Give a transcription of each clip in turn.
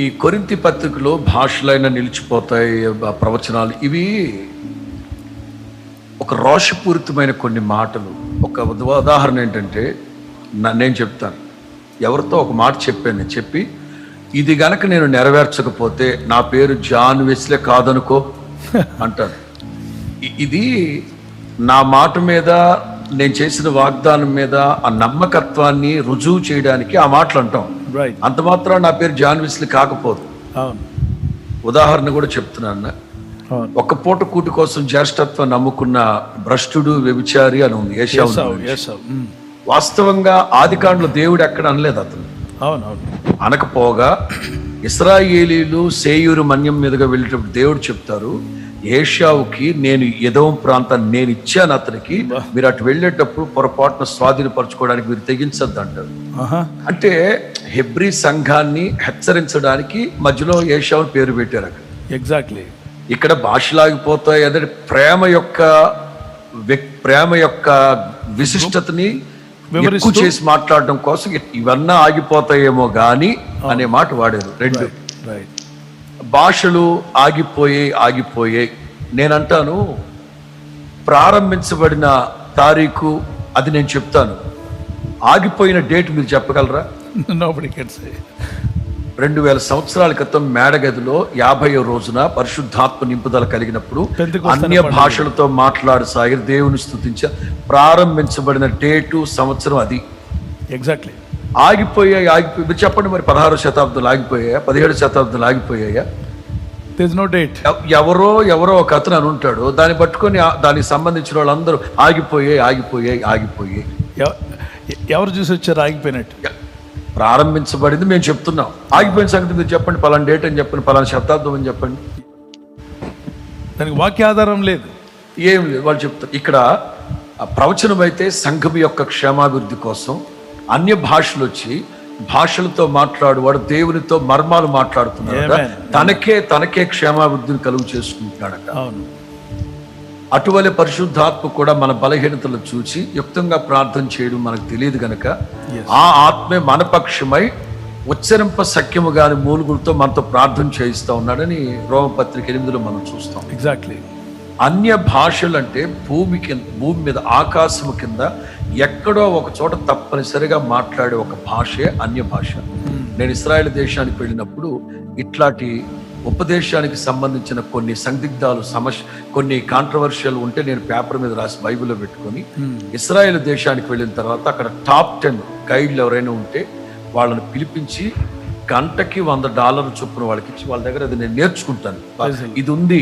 ఈ కొరింతి పత్రికలో భాషలైన నిలిచిపోతాయి ప్రవచనాలు. ఇవి ఒక రోషపూరితమైన కొన్ని మాటలు. ఒక ఉదాహరణ ఏంటంటే నేను చెప్తాను. ఎవరితో ఒక మాట చెప్పాను చెప్పి ఇది గనక నేను నెరవేర్చకపోతే నా పేరు జాన్ వెస్లే కాదనుకో అంటాను ఇది నా మాట మీద నేను చేసిన వాగ్దానం మీద ఆ నమ్మకత్వాన్ని రుజువు చేయడానికి ఆ మాటలు అంటాం. అంత మాత్రం నా పేరు జాన్ వెస్లీ కాకపోదు. ఉదాహరణ కూడా చెప్తున్నాను ఒక్క పూట కూటి కోసం జ్యేష్ఠత్వం నమ్ముకున్న భ్రష్టుడు వ్యభిచారి అని ఉంది. మ్మ్. వాస్తవంగా ఆదికాండలో దేవుడు ఎక్కడ అనలేదు అతను. అనకపోగా ఇస్రాయేలీలు సేయూరు మన్యం మీదుగా వెళ్ళేటప్పుడు దేవుడు చెప్తారు ఏషావుకి నేను ఎదవం ప్రాంతాన్ని నేను ఇచ్చాను అతనికి మీరు అటు వెళ్ళేటప్పుడు పొరపాటున స్వాధీనపరచుకోవడానికి మీరు తెగించద్దు అంటారు అంటే హెబ్రీ సంఘాన్ని హెచ్చరించడానికి మధ్యలో ఏషావు పేరు పెట్టారు అక్కడ. ఎగ్జాక్ట్లీ ఇక్కడ భాషలాగిపోతాయి అదే ప్రేమ యొక్క ప్రేమ యొక్క విశిష్టతని ఎక్కువ చేసి మాట్లాడడం కోసం ఇవన్నా ఆగిపోతాయేమో గాని అనే మాట వాడారు రెండు. రైట్ భాషలు ఆగిపోయే ఆగిపోయే. నేనంటాను ప్రారంభించబడిన తారీఖు అది నేను చెప్తాను. ఆగిపోయిన డేట్ మీరు చెప్పగలరా? నోబడి కెన్ సే రెండు వేల సంవత్సరాల క్రితం మేడగదిలో యాభై రోజున పరిశుద్ధాత్మ నింపుదల కలిగినప్పుడు అన్య భాషలతో మాట్లాడు సాగిరి దేవుని స్థుతించ ప్రారంభించబడిన డేటు సంవత్సరం అది. ఎగ్జాక్ట్లీ ఆగిపోయాయి ఆగిపోయి మీరు చెప్పండి మరి పదహారు శతాబ్దాలు ఆగిపోయాయా? పదిహేడు శతాబ్దాలు ఆగిపోయాయా? దిస్ నో డేట్ ఎవ- ఎవరో ఎవరో ఒక అతను అని ఉంటాడు. దాన్ని పట్టుకొని దానికి సంబంధించిన వాళ్ళందరూ ఆగిపోయాయి ఆగిపోయాయి ఆగిపోయాయి ఎవరు చూసి వచ్చారు? ఆగిపోయినట్టు. ప్రారంభించబడింది మేము చెప్తున్నాం. ఆగిపోయిన సంగతి మీరు చెప్పండి పలానా డేట్ అని చెప్పండి పలానా శతాబ్దం అని చెప్పండి. దానికి వాక్య ఆధారం లేదు. ఏం లేదు వాళ్ళు చెప్తారు ఇక్కడ ప్రవచనం అయితే సంఘం యొక్క క్షేమాభివృద్ధి కోసం అన్య భాషలు వచ్చి భాషలతో మాట్లాడువాడు దేవునితో మర్మాలు మాట్లాడుతున్నాడు. తనకే తనకే క్షేమాభివృద్ధిని కలుగు చేసుకుంటున్నాడట. అవును. అటువలే పరిశుద్ధాత్మ కూడా మన బలహీనతలు చూచి యుక్తంగా ప్రార్థన చేయడం మనకు తెలియదు గనక. ఆ ఆత్మే మన పక్షమై ఉచ్చరింప సఖ్యము గాని మూలుగులతో మనతో ప్రార్థన చేయిస్తా ఉన్నాడని రోమపత్రిక ఎనిమిదిలో మనం చూస్తాం. ఎగ్జాక్ట్లీ అన్య భాషలు అంటే భూమి కింద భూమి మీద ఆకాశము కింద ఎక్కడో ఒక చోట తప్పనిసరిగా మాట్లాడే ఒక భాషే అన్య భాష. నేను ఇస్రాయేల్ దేశానికి వెళ్ళినప్పుడు ఇట్లాంటి ఉపదేశానికి సంబంధించిన కొన్ని సందిగ్ధాలు సమస్య కొన్ని కాంట్రవర్షియల్ ఉంటే నేను పేపర్ మీద రాసి బైబిల్లో పెట్టుకొని ఇస్రాయేల్ దేశానికి వెళ్ళిన తర్వాత అక్కడ టాప్ టెన్ గైడ్లు ఎవరైనా ఉంటే వాళ్ళని పిలిపించి గంటకి వంద డాలర్లు చొప్పున వాళ్ళకి ఇచ్చి వాళ్ళ దగ్గర అది నేను నేర్చుకుంటాను. ఇది ఉంది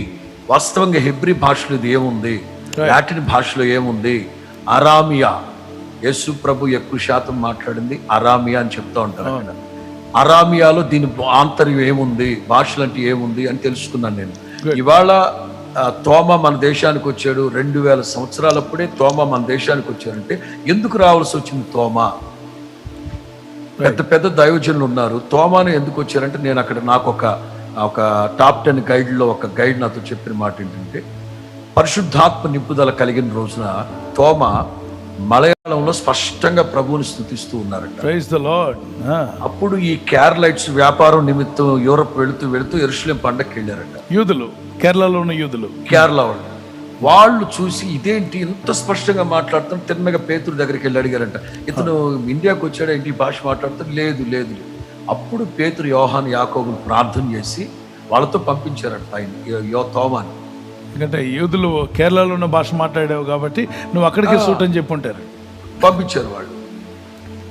వాస్తవంగా హెబ్రి భాషలో ఇది ఏముంది? లాటిన్ భాషలో ఏముంది? అరామియా. యేసు ప్రభు ఎక్కువ శాతం మాట్లాడింది అరామియా అని చెప్తా ఉంటారు అక్కడ అరామియాలో దీని ఆంతర్యం ఏముంది? భాషలు అంటే ఏముంది అని తెలుసుకున్నాను నేను. ఇవాళ తోమ మన దేశానికి వచ్చాడు. రెండు వేల సంవత్సరాలప్పుడే తోమ మన దేశానికి వచ్చారంటే ఎందుకు రావాల్సి వచ్చింది తోమ? పెద్ద పెద్ద దైవజనులు ఉన్నారు. తోమాను ఎందుకు వచ్చారంటే నేను అక్కడ నాకు ఒక ఒక టాప్ టెన్ గైడ్లో ఒక గైడ్ నాతో చెప్పిన మాట ఏంటంటే పరిశుద్ధాత్మ నింపుదల కలిగిన రోజున తోమ మలయాళంలో స్పష్టంగా ప్రభువుని స్థుతిస్తూ ఉన్నారంట. ప్రైజ్ ద లార్డ్ అప్పుడు ఈ క్యారలైట్స్ వ్యాపారం నిమిత్తం యూరప్ వెళుతూ వెళుతూ ఎరుసలేం పండగకి వెళ్ళారట. యూదులు కేరళలో ఉన్న యూదులు. కేరళ వాళ్ళు. వాళ్ళు చూసి ఇదేంటి ఇంత స్పష్టంగా మాట్లాడుతాం తిన్నగా పేతురు దగ్గరికి వెళ్ళి అడిగారంట. ఇతను ఇండియాకి వచ్చాడు? ఏంటి భాష మాట్లాడుతాడు లేదు లేదు లేదు. అప్పుడు పేతురు యోహాన్ యాకోబులు ప్రార్థన చేసి వాళ్ళతో పంపించారంట ఆయన యో తోమాని ఎందుకంటే యూదులు కేరళలో ఉన్న భాష మాట్లాడావు కాబట్టి నువ్వు అక్కడికే సూట్ అని చెప్పి ఉంటారు పంపించారు వాళ్ళు.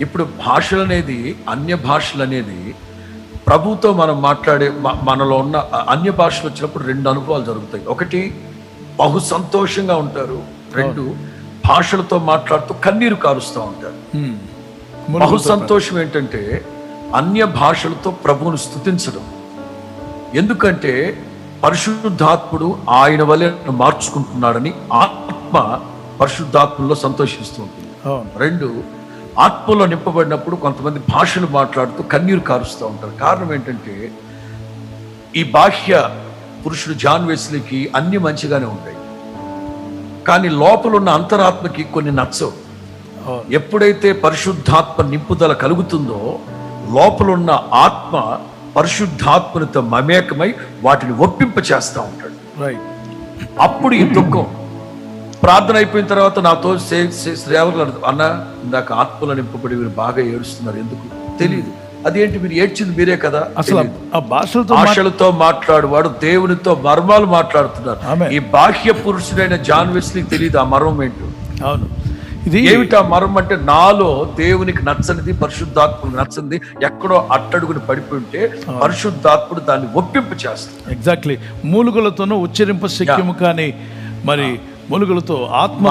ఇప్పుడు భాషలు అనేది అన్య భాషలు అనేది ప్రభుతో మనం మాట్లాడే మనలో ఉన్న అన్య భాషలు వచ్చినప్పుడు రెండు అనుభవాలు జరుగుతాయి. ఒకటి బహు సంతోషంగా ఉంటారు. రెండు భాషలతో మాట్లాడుతూ కన్నీరు కారుస్తూ ఉంటారు. బహు సంతోషం ఏంటంటే అన్య భాషలతో ప్రభువును స్థుతించడం ఎందుకంటే పరిశుద్ధాత్ముడు ఆయన వలె మార్చుకుంటున్నాడని ఆత్మ పరిశుద్ధాత్మలో సంతోషిస్తూ ఉంటుంది. అవును. రెండు ఆత్మలో నింపబడినప్పుడు కొంతమంది భాషలు మాట్లాడుతూ కన్నీరు కారుస్తూ ఉంటారు. కారణం ఏంటంటే ఈ బాహ్య పురుషుడు జాన్ వెస్లీకి అన్ని మంచిగానే ఉంటాయి. కానీ లోపల ఉన్న అంతరాత్మకి కొన్ని నచ్చవు. ఎప్పుడైతే పరిశుద్ధాత్మ నింపుదల కలుగుతుందో లోపలున్న ఆత్మ పరిశుద్ధాత్మనితో మమేకమై వాటిని ఒప్పింప చేస్తూ ఉంటాడు అప్పుడు ఈ దుఃఖం. ప్రార్థన అయిపోయిన తర్వాత నాతో సేవకులు అన్న నాకు ఆత్మలో నింపబడి మీరు బాగా ఏడుస్తున్నారు ఎందుకు? తెలియదు అదేంటి మీరు ఏడ్చింది మీరే కదా? అసలు. ఆ భాషలతో భాషలతో మాట్లాడువాడు దేవునితో మర్మాలు మాట్లాడుతున్నారు. ఈ బాహ్య పురుషుడైన జాన్ వెస్లీకి తెలియదు ఆ మర్మం ఏంటో. అవును. ఇది ఏమిటి ఆ మర్మం అంటే నాలో దేవునికి నచ్చనిది పరిశుద్ధాత్ముడు నచ్చనిది ఎక్కడో అట్టడుగుని పడిపోయి ఉంటే పరిశుద్ధాత్ముడు దాన్ని ఒప్పింపు చేస్తాడు. ఎగ్జాక్ట్లీ మూలుగులతోనూ ఉచ్చరింప శక్యము కానీ మరి మూలుగులతో ఆత్మ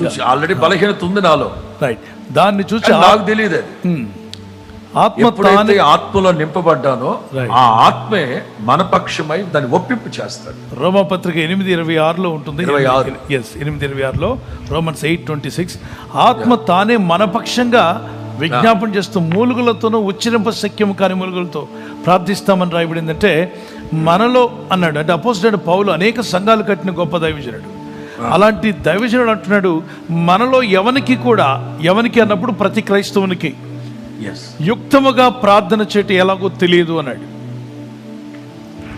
చూసి ఆల్రెడీ బలహీనత ఉంది నాలో. రైట్ దాన్ని చూసి నాకు తెలియదు అది. ఆత్మ ఎప్పుడైతే ఆత్మలో నింపబడ్డానో. ఆ ఆత్మే మన పక్షమై దాన్ని ఒప్పింపు చేస్తాడు. రోమపత్రిక ఎనిమిది ఇరవై ఆరులో ఉంటుంది. ఇరవై ఆరు. ఎస్ ఎనిమిది ఇరవై ఆరులో రోమన్స్ ఎయిట్ ట్వంటీ సిక్స్. ఆత్మ తానే మనపక్షంగా విజ్ఞాపన చేస్తూ మూలుగులతోనూ ఉచ్చరింప శక్యము కాని మూలుగులతో ప్రార్థిస్తామని రాయబడింది అంటే మనలో అన్నాడు. అంటే అపోజిట్ పౌలు అనేక సంఘాలు కట్టిన గొప్ప దైవజనుడు. అలాంటి దైవజనుడు అంటున్నాడు మనలో ఎవనికి కూడా ఎవనికి అన్నప్పుడు ప్రతి క్రైస్తవునికి యుక్తముగా ప్రార్థన చేయటం ఎలాగో తెలియదు అన్నాడు.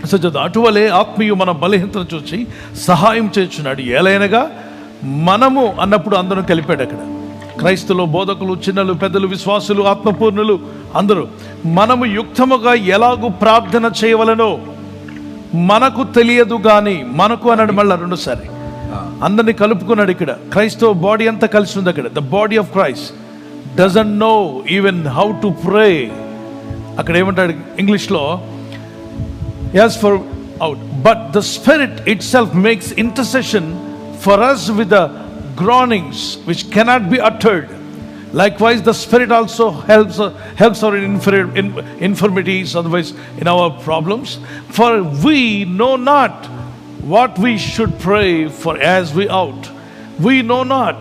సో చదువు అటువలే ఆత్మీయు మన బలహీనతను చూసి సహాయం చేస్తున్నాడు ఏలైనగా మనము అన్నప్పుడు అందరం కలిపాడు అక్కడ. క్రైస్తులు బోధకులు చిన్నలు పెద్దలు విశ్వాసులు ఆత్మపూర్ణులు అందరూ మనము యుక్తముగా ఎలాగూ ప్రార్థన చేయవలనో మనకు తెలియదు కానీ మనకు అన్నాడు మళ్ళీ రెండోసారి. అందరినీ కలుపుకున్నాడు ఇక్కడ. క్రైస్తవ బాడీ అంతా కలిసి ఉంది అక్కడ. The body of Christ Doesn't know even how to pray అక్కడ ఏమంటాడు ఇంగ్లీష్లో Yes, for out. But the Spirit itself makes intercession for us with the groanings which cannot be uttered. Likewise, the Spirit also helps helps our infir- in, infirmities, otherwise in our problems. For we know not what we should pray for as we ought. We know not.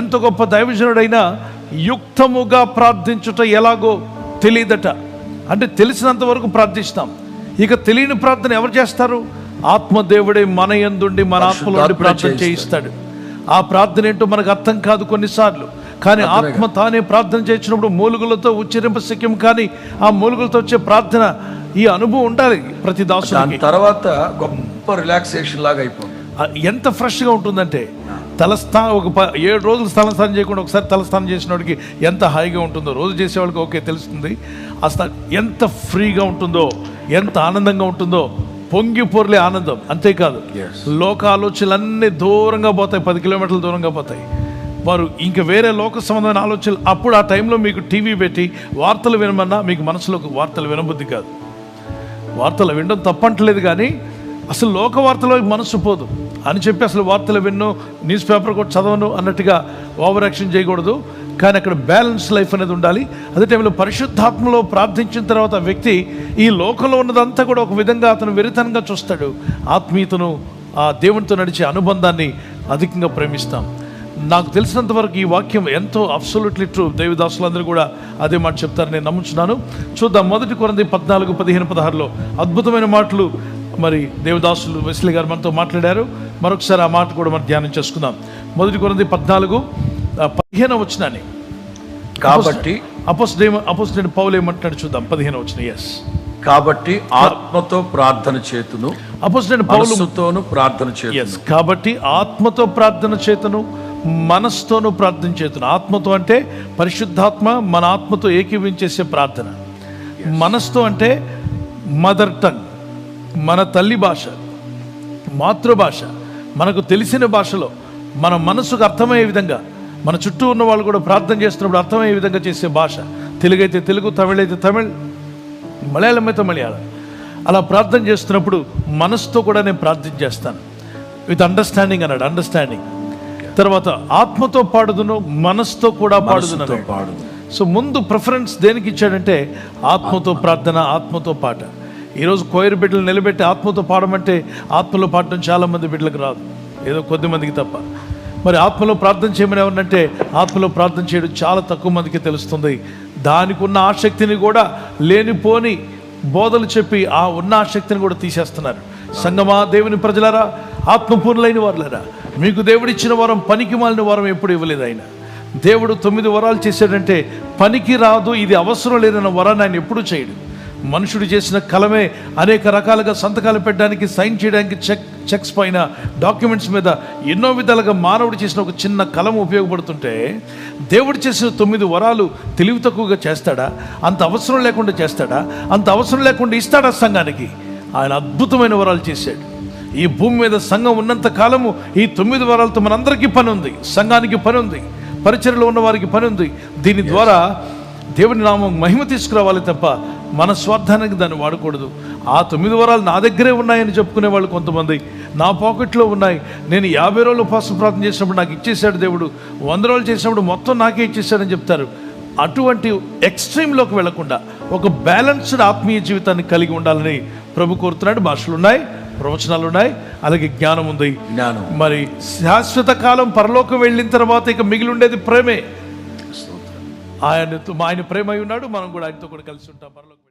ఎంత గొప్ప దైవజనుడైనా యుక్తముగా ప్రార్థించుట ఎలాగో తెలియదట. అంటే తెలిసినంత వరకు ప్రార్థిస్తాం. ఇక తెలియని ప్రార్థన ఎవరు చేస్తారు? ఆత్మదేవుడే మన యందుండి మన ఆత్మలో ప్రార్థన చేయిస్తాడు. ఆ ప్రార్థన ఏంటో మనకు అర్థం కాదు కొన్నిసార్లు. కానీ ఆత్మ తానే ప్రార్థన చేసినప్పుడు మూలుగులతో ఉచ్చరింప శక్యం కానీ ఆ మూలుగులతో వచ్చే ప్రార్థన ఈ అనుభవం ఉండాలి ప్రతి దాని తర్వాత గొప్ప రిలాక్సేషన్ లాగా అయిపోతుంది. ఆ ఎంత ఫ్రెష్గా ఉంటుందంటే తలస్థానం ఒక ప- ఏడు రోజులు తలస్నానం చేయకుండా ఒకసారి తలస్నానం చేసినోడికి ఎంత హాయిగా ఉంటుందో రోజు చేసేవాళ్ళకి ఓకే తెలుస్తుంది. అసలు ఎంత ఫ్రీగా ఉంటుందో ఎంత ఆనందంగా ఉంటుందో పొంగి పొర్లే ఆనందం అంతేకాదు. లోక ఆలోచనలన్నీ దూరంగా పోతాయి పది కిలోమీటర్ల దూరంగా పోతాయి. వారు ఇంక వేరే లోక సంబంధమైన ఆలోచనలు అప్పుడు ఆ టైంలో మీకు టీవీ పెట్టి వార్తలు వినమన్నా మీకు మనసులోకి వార్తలు వినబుద్ధి కాదు. వార్తలు వినడం తప్పంటలేదు కానీ అసలు లోక వార్తలో మనసు పోదు. అని చెప్పి అసలు వార్తలు విన్ను న్యూస్ పేపర్ కూడా చదవను అన్నట్టుగా ఓవర్ యాక్షన్ చేయకూడదు. కానీ అక్కడ బ్యాలెన్స్ లైఫ్ అనేది ఉండాలి. అదే టైంలో పరిశుద్ధాత్మలో ప్రార్థించిన తర్వాత వ్యక్తి ఈ లోకంలో ఉన్నదంతా కూడా ఒక విధంగా అతను విరితనంగా చూస్తాడు. ఆత్మీయతను ఆ దేవునితో నడిచే అనుబంధాన్ని అధికంగా ప్రేమిస్తాం. నాకు తెలిసినంత వరకు ఈ వాక్యం ఎంతో అబ్సల్యూట్లీ ట్రూ దేవిదాసులందరూ కూడా అదే మాట చెప్తారని నేను నమ్ముచున్నాను. చూద్దాం మొదటి కొరంది పద్నాలుగు పదిహేను పదహారులో అద్భుతమైన మాటలు మరి దేవదాసులు వెస్లీ గారు మనతో మాట్లాడారు. మరొకసారి ఆ మాట కూడా మనం ధ్యానం చేసుకుందాం. మొదటి కొరంది పద్నాలుగు పదిహేను వచ్చినాన్ని కాబట్టి అపోస్డేమ అపోస్డేని పౌలు ఏమంటున్నాడు చూద్దాం. పదిహేను వచ్చిన ఎస్ కాబట్టి ఆత్మతో ప్రార్థన చేతును అపోస్డేని పౌలు మనస్సుతోను ప్రార్థన ఎస్ కాబట్టి ఆత్మతో ప్రార్థన చేతను మనస్సుతోను ప్రార్థన చేతను. ఆత్మతో అంటే పరిశుద్ధాత్మ మన ఆత్మతో ఏకీవించేసే ప్రార్థన. మనస్తో అంటే మదర్ టంగ్. మన తల్లి భాష మాతృభాష మనకు తెలిసిన భాషలో మన మనసుకు అర్థమయ్యే విధంగా మన చుట్టూ ఉన్న వాళ్ళు కూడా ప్రార్థన చేస్తున్నప్పుడు అర్థమయ్యే విధంగా చేసే భాష. తెలుగు అయితే తెలుగు తమిళ అయితే తమిళ్ మలయాళం అయితే మలయాళం. అలా ప్రార్థన చేస్తున్నప్పుడు మనసుతో కూడా నేను ప్రార్థన చేస్తాను. విత్ అండర్స్టాండింగ్ అన్నాడు అండర్స్టాండింగ్ తర్వాత ఆత్మతో పాడుదును మనసుతో కూడా పాడుదును. పాడు సో ముందు ప్రిఫరెన్స్ దేనికి ఇచ్చాడంటే ఆత్మతో ప్రార్థన ఆత్మతో పాట. ఈరోజు కోయరు బిడ్డలు నిలబెట్టి ఆత్మతో పాడమంటే ఆత్మలో పాడటం చాలా మంది బిడ్డలకు రాదు. ఏదో కొద్ది మందికి తప్ప. మరి ఆత్మలో ప్రార్థన చేయమని ఏమన్నంటే ఆత్మలో ప్రార్థన చేయడం చాలా తక్కువ మందికి తెలుస్తుంది. దానికి ఉన్న ఆసక్తిని కూడా లేనిపోని బోధలు చెప్పి ఆ ఉన్న ఆసక్తిని కూడా తీసేస్తున్నారు. సంగమా దేవుని ప్రజలారా ఆత్మపూర్ణులైన వారులరా మీకు దేవుడిచ్చిన వరం పనికి మాలిన వరం ఎప్పుడు ఇవ్వలేదు ఆయన. దేవుడు తొమ్మిది వరాలు చేశాడంటే పనికి రాదు ఇది అవసరం లేదన్న వరాన్ని ఆయన ఎప్పుడు చేయడు. మనుషుడు చేసిన కలమే అనేక రకాలుగా సంతకాలు పెట్టడానికి సైన్ చేయడానికి చెక్ చెక్స్ పైన డాక్యుమెంట్స్ మీద ఎన్నో విధాలుగా మానవుడు చేసిన ఒక చిన్న కలం ఉపయోగపడుతుంటే దేవుడు చేసిన తొమ్మిది వరాలు తెలివి తక్కువగా చేస్తాడా? అంత అవసరం లేకుండా చేస్తాడా? అంత అవసరం లేకుండా ఇస్తాడా సంఘానికి? ఆయన అద్భుతమైన వరాలు చేశాడు. ఈ భూమి మీద సంఘం ఉన్నంత కాలము ఈ తొమ్మిది వరాలతో మనందరికీ పని ఉంది. సంఘానికి పని ఉంది. పరిచయలో ఉన్న వారికి పని ఉంది. దీని ద్వారా దేవుని నామం మహిమ తీసుకురావాలి తప్ప మన స్వార్థానికి దాన్ని వాడకూడదు. ఆ తొమ్మిది వరాలు నా దగ్గరే ఉన్నాయని చెప్పుకునే వాళ్ళు కొంతమంది. నా పాకెట్లో ఉన్నాయి. నేను యాభై రోజులు ఉపవాస ప్రార్థన చేసినప్పుడు నాకు ఇచ్చేసాడు దేవుడు. వంద రోజులు చేసినప్పుడు మొత్తం నాకే ఇచ్చేసాడని చెప్తారు. అటువంటి ఎక్స్ట్రీమ్లోకి వెళ్ళకుండా ఒక బ్యాలెన్స్డ్ ఆత్మీయ జీవితాన్ని కలిగి ఉండాలని ప్రభు కోరుతున్నాడు. భాషలు ఉన్నాయి ప్రవచనాలు ఉన్నాయి అలాగే జ్ఞానం ఉంది. జ్ఞానం మరి శాశ్వత కాలం పరలోకం వెళ్ళిన తర్వాత ఇక మిగిలి ఉండేది ప్రేమే. ఆయనతో ఆయన ప్రేమ అయి ఉన్నాడు. మనం కూడా ఆయనతో కూడా కలిసి ఉంటాం. పరలోకం